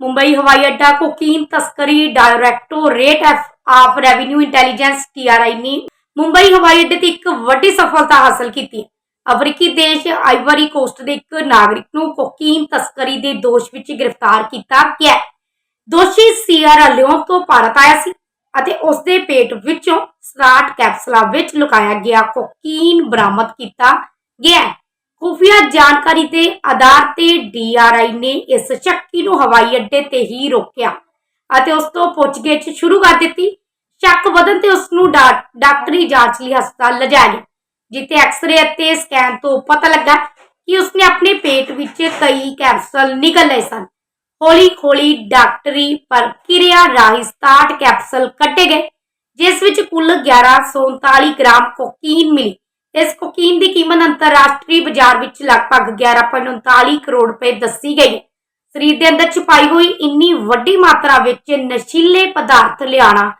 ਮੁੰਬਈ ਹਵਾਈ ਅੱਡਾ ਕੋਕੀਨ ਤਸਕਰੀ directorate of revenue intelligence DRI ਨੇ ਮੁੰਬਈ ਹਵਾਈ ਅੱਡੇ ਤੇ ਇੱਕ ਵੱਡੀ ਸਫਲਤਾ ਹਾਸਲ ਕੀਤੀ ਅਫਰੀਕੀ ਦੇਸ਼ ਆਈਵਰੀ ਕੋਸਟ ਦੇ ਇੱਕ ਨਾਗਰਿਕ ਨੂੰ ਕੋਕੀਨ ਤਸਕਰੀ ਦੇ ਦੋਸ਼ ਵਿੱਚ ਗ੍ਰਿਫਤਾਰ ਕੀਤਾ ਗਿਆ ਦੋਸ਼ੀ ਸੀਆਰਾ ਲਿਓਨ ਤੋਂ ਭਾਰਤ ਆਇਆ ਸੀ ਅਤੇ ਉਸ ਦੇ ਪੇਟ ਵਿੱਚੋਂ 60 ਕੈਪਸੂਲਾਂ ਵਿੱਚ ਲੁਕਾਇਆ ਗਿਆ ਕੋਕੀਨ ਬਰਾਮਦ ਕੀਤਾ ਗਿਆ ਖੁਫੀਆ ਜਾਣਕਾਰੀ ਦੇ ਆਧਾਰ ਤੇ ਡੀਆਰਆਈ ਨੇ ਇਸ ਸ਼ੱਕੀ ਨੂੰ ਹਵਾਈ ਅੱਡੇ ਤੇ ਹੀ ਰੋਕਿਆ ਅਤੇ ਉਸ ਤੋਂ ਪੁੱਛਗਿੱਛ ਸ਼ੁਰੂ ਕਰ ਦਿੱਤੀ। ਸ਼ੱਕ ਵਧਣ ਤੇ ਉਸ ਨੂੰ ਡਾਕਟਰੀ ਜਾਂਚ ਲਈ ਹਸਪਤਾਲ ਲਿਜਾਇਆ ਗਿਆ, ਜਿੱਥੇ ਐਕਸ-ਰੇ ਅਤੇ ਸਕੈਨ ਤੋਂ ਪਤਾ ਲੱਗਾ ਕਿ ਉਸਨੇ ਆਪਣੇ ਪੇਟ ਵਿੱਚ ਕਈ ਕੈਪਸੂਲ ਨਿਕਲ ਲਏ ਸਨ। ਹੌਲੀ-ਹੌਲੀ ਡਾਕਟਰੀ ਪ੍ਰਕਿਰਿਆ ਰਾਹੀਂ 67 ਕੈਪਸੂਲ ਕੱਢੇ ਗਏ, ਜਿਸ ਵਿੱਚ ਕੁੱਲ 1139 ਗ੍ਰਾਮ ਕੋਕੀਨ ਮਿਲੀ। ਇਸ ਕੋਕੀਨ ਦੀ ਕੀਮਤ ਅੰਤਰਰਾਸ਼ਟਰੀ ਬਾਜ਼ਾਰ ਵਿੱਚ ਲਗਭਗ 11.39 ਕਰੋੜ ਰੁਪਏ ਦੱਸੀ ਗਈ। ਹੈ ਸਰੀਰ ਦੇ ਅੰਦਰ ਛੁਪਾਈ ਹੋਈ ਇੰਨੀ ਵੱਡੀ ਮਾਤਰਾ ਵਿੱਚ ਨਸ਼ੀਲੇ ਪਦਾਰਥ ਲਿਆਣਾ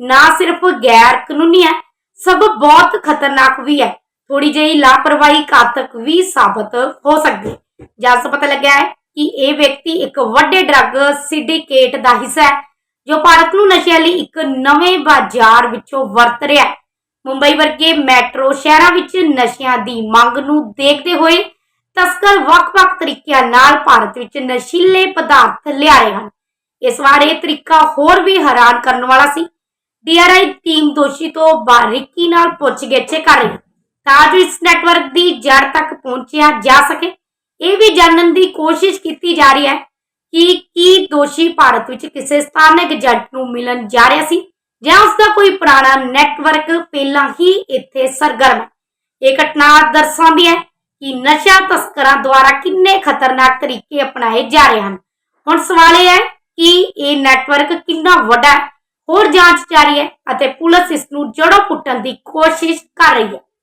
ਨਾ ਸਿਰਫ ਗੈਰ ਕਾਨੂੰਨੀ ਹੈ, ਸਗੋਂ ਬਹੁਤ ਖਤਰਨਾਕ ਵੀ ਹੈ। ਥੋੜੀ ਜਿਹੀ ਲਾਪਰਵਾਹੀ ਘਾਤਕ ਵੀ ਸਾਬਤ ਹੋ ਸਕਦੀ ਹੈ। ਜਦ ਪਤਾ ਲੱਗਿਆ ਹੈ ਕਿ ਇਹ ਵਿਅਕਤੀ ਇੱਕ ਵੱਡੇ ਡਰੱਗ ਸਿੰਡੀਕੇਟ ਦਾ ਹਿੱਸਾ ਹੈ, ਜੋ ਭਾਰਤ ਨੂੰ ਨਸ਼ਿਆਂ ਲਈ ਇੱਕ ਨਵੇਂ ਬਾਜ਼ਾਰ ਵਿੱਚੋਂ ਵਰਤ ਰਿਹਾ ਹੈ। ਮੁੰਬਈ ਵਰਗੇ ਮੈਟਰੋ ਸ਼ਹਿਰਾਂ ਵਿੱਚ ਨਸ਼ਿਆਂ ਦੀ ਮੰਗ ਨੂੰ ਦੇਖਦੇ ਹੋਏ ਤਸਕਰ ਵੱਖ-ਵੱਖ ਤਰੀਕਿਆਂ ਨਾਲ ਭਾਰਤ ਵਿੱਚ ਨਸ਼ੀਲੇ ਪਦਾਰਥ ਲਿਆ ਹਨ। ਇਸ ਵਾਰ ਇਹ ਤਰੀਕਾ ਹੋਰ ਵੀ ਹੈਰਾਨ ਕਰਨ ਵਾਲਾ ਸੀ। ਡੀਆਰਆਈ ਟੀਮ ਦੋਸ਼ੀ ਤੋਂ ਬਾਰੀਕੀ ਨਾਲ ਪੁੱਛਗਿੱਛ ਕਰ ਰਹੀ ਤਾਂ ਜੋ ਇਸ ਨੈਟਵਰਕ ਦੀ ਜੜ ਤੱਕ ਪਹੁੰਚਿਆ ਜਾ ਸਕੇ। ਇਹ ਵੀ ਜਾਣਨ ਦੀ ਕੋਸ਼ਿਸ਼ ਕੀਤੀ ਜਾ ਰਹੀ ਹੈ ਕਿ ਕੀ ਦੋਸ਼ੀ ਭਾਰਤ ਵਿੱਚ ਕਿਸੇ ਸਥਾਨਕ ਏਜੰਟ ਨੂੰ ਮਿਲਣ ਜਾ ਰਿਹਾ ਸੀ। ਜਾਂ ਉਸ ਦਾ ਕੋਈ ਪੁਰਾਣਾ ਨੈਟਵਰਕ ਪਹਿਲਾਂ ਹੀ ਇੱਥੇ ਸਰਗਰਮ ਹੈ। ਇਹ ਘਟਨਾ ਦਰਸਾਉਂਦੀ ਹੈ ਕਿ ਨਸ਼ਾ ਤਸਕਰਾਂ ਦੁਆਰਾ ਕਿੰਨੇ ਖਤਰਨਾਕ ਤਰੀਕੇ ਅਪਣਾਏ ਜਾ ਰਹੇ ਹਨ। ਹੁਣ ਸਵਾਲ ਇਹ ਹੈ ਕਿ ਇਹ ਨੈਟਵਰਕ ਕਿੰਨਾ ਵੱਡਾ ਹੈ, ਹੋਰ ਜਾਂਚ ਜਾਰੀ ਹੈ ਅਤੇ ਪੁਲਿਸ ਇਸ ਨੂੰ ਜੜੋਂ ਪੁੱਟਣ ਦੀ ਕੋਸ਼ਿਸ਼ ਕਰ ਰਹੀ ਹੈ।